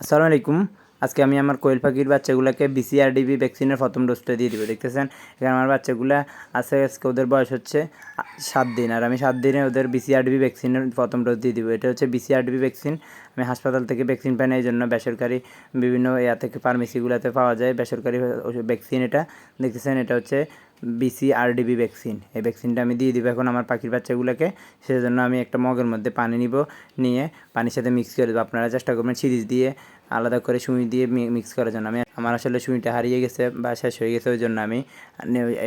আসসালামু আলাইকুম। আজকে আমি আমার কোয়েল পাখির বাচ্চাগুলোকে বিসিআরডিবি ভ্যাকসিনের প্রথম ডোজটা দিয়ে দিব, দেখতেছেন? এখানে আমার বাচ্চাগুলা আছে, আজকে ওদের বয়স হচ্ছে সাত দিন, আর আমি সাত দিনে ওদের বিসিআরডিবি ভ্যাকসিনের প্রথম ডোজ দিয়ে দিব। এটা হচ্ছে বিসিআরডিবি ভ্যাকসিন। আমি হাসপাতাল থেকে ভ্যাকসিন পাই না, এই জন্য বেসরকারি বিভিন্ন ইয়া থেকে, ফার্মেসিগুলোতে পাওয়া যায় বেসরকারি ভ্যাকসিন এটা। দেখতেছেন, এটা হচ্ছে বিসিআরডিবি ভ্যাকসিন এই ভ্যাকসিনটা আমি দিয়ে দিব এখন আমার পাখির বাচ্চাগুলোকে। সেজন্য আমি একটা মগের মধ্যে পানি নিব, নিয়ে পানির সাথে মিক্স করে দেবো। আপনারা চেষ্টা করবেন সিরিজ দিয়ে আলাদা করে সুই দিয়ে মিক্স করার জন্য। আমি আমার আসলে সুইটা হারিয়ে গেছে বা শেষ হয়ে গেছে ওই জন্য আমি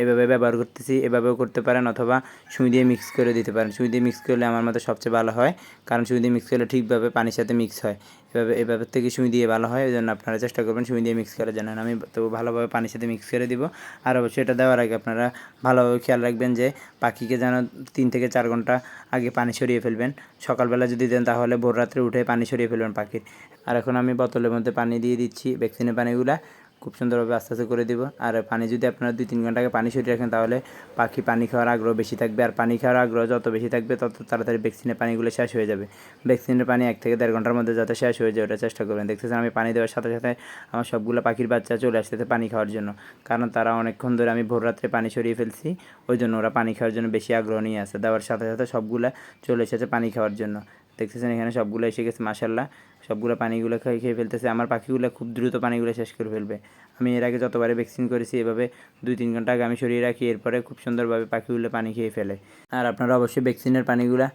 এইভাবে ব্যবহার করতেছি, এভাবেও করতে পারেন অথবা সুই দিয়ে মিক্স করে দিতে পারেন। সুই দিয়ে মিক্স করলে আমার মতো সবচেয়ে ভালো হয়, কারণ সুই দিয়ে মিক্স করলে ঠিকভাবে পানির সাথে মিক্স হয়। এভাবে এভাবে থেকে সুই দিয়ে ভালো হয়, ওই জন্য আপনারা চেষ্টা করবেন সুই দিয়ে মিক্স করার জন্য। আমি তো ভালোভাবে পানির সাথে মিক্স করে দিব। আর অবশ্যই এটা দেওয়ার আগে আপনারা ভালোভাবে খেয়াল রাখবেন যে পাখিকে যেন তিন থেকে চার ঘণ্টা আগে পানি সরিয়ে ফেলবেন। সকালবেলা যদি দেন তাহলে ভোর রাত্রে উঠে পানি সরিয়ে ফেলবেন পাখির। আর এখন আমি বোতলের মধ্যে পানি দিয়ে দিচ্ছি ভ্যাকসিনের পানিগুলা খুব সুন্দরভাবে আস্তে আস্তে করে দিব। আর পানি যদি আপনারা দুই তিন ঘণ্টা আগে পানি সরিয়ে রাখেন, তাহলে পাখি পানি খাওয়ার আগ্রহ বেশি থাকবে। আর পানি খাওয়ার আগ্রহ যত বেশি থাকবে, তত তাড়াতাড়ি ভ্যাকসিনের পানিগুলো শেষ হয়ে যাবে। ভ্যাকসিনের পানি এক থেকে দেড় ঘণ্টার মধ্যে যাতে শেষ হয়ে যায়, ওটা চেষ্টা করবেন। দেখতেছেন, আমি পানি দেওয়ার সাথে সাথে আমার সবগুলো পাখির বাচ্চা চলে আসতেছে পানি খাওয়ার জন্য। কারণ তারা অনেকক্ষণ ধরে আমি ভোর রাত্রে পানি সরিয়ে ফেলছি, ওই জন্য ওরা পানি খাওয়ার জন্য বেশি আগ্রহ নিয়ে আসে দেওয়ার সাথে সাথে সবগুলা চলে এসেছে পানি খাওয়ার জন্য। দেখতেছেন এখানে সবগুলো এসে গেছে মাসাল্লাহ সবগুলো পানিগুলো খেয়ে খেয়ে ফেলতেছে। আমার পাখিগুলো খুব দ্রুত পানিগুলো শেষ করে ফেলবে। আমি এর আগে যতবারে ভ্যাকসিন করেছি, এভাবে দুই তিন ঘণ্টা আগে আমি সরিয়ে রাখি, এরপরে খুব সুন্দরভাবে পাখিগুলো পানি খেয়ে ফেলে। আর আপনারা অবশ্যই ভ্যাকসিনের পানিগুলো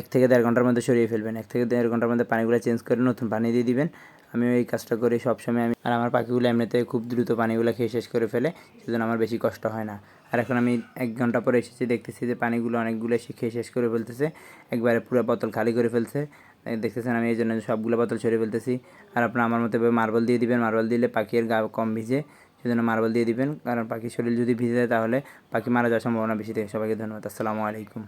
এক থেকে দেড় ঘণ্টার মধ্যে সরিয়ে ফেলবেন। এক থেকে দেড় ঘণ্টার মধ্যে পানিগুলো চেঞ্জ করে নতুন পানি দিয়ে দিবেন। আমি এই কাজটা করি সবসময় আমি আর আমার পাখিগুলো এমনিতে খুব দ্রুত পানিগুলো খেয়ে শেষ করে ফেলে, সেজন্য আমার বেশি কষ্ট হয় না। আর এখন আমি এক ঘণ্টা পরে এসেছি, দেখতেছি যে পানিগুলো অনেকগুলো এসে খেয়ে শেষ করে ফেলতেছে, একবারে পুরো বোতল খালি করে ফেলছে। দেখতেছেন আমি এই জন্য সবগুলো বোতল সরিয়ে ফেলতেছি। আর আপনার আমার মতো মার্বল দিয়ে দিবেন, মার্বল দিলে পাখির গা কম ভিজে, সেজন্য মার্বল দিয়ে দিবেন। কারণ পাখির শরীর যদি ভিজে যায় তাহলে পাখি মারা যাওয়ার সম্ভাবনা বেশি থাকে। সবাইকে ধন্যবাদ, আসসালামু আলাইকুম।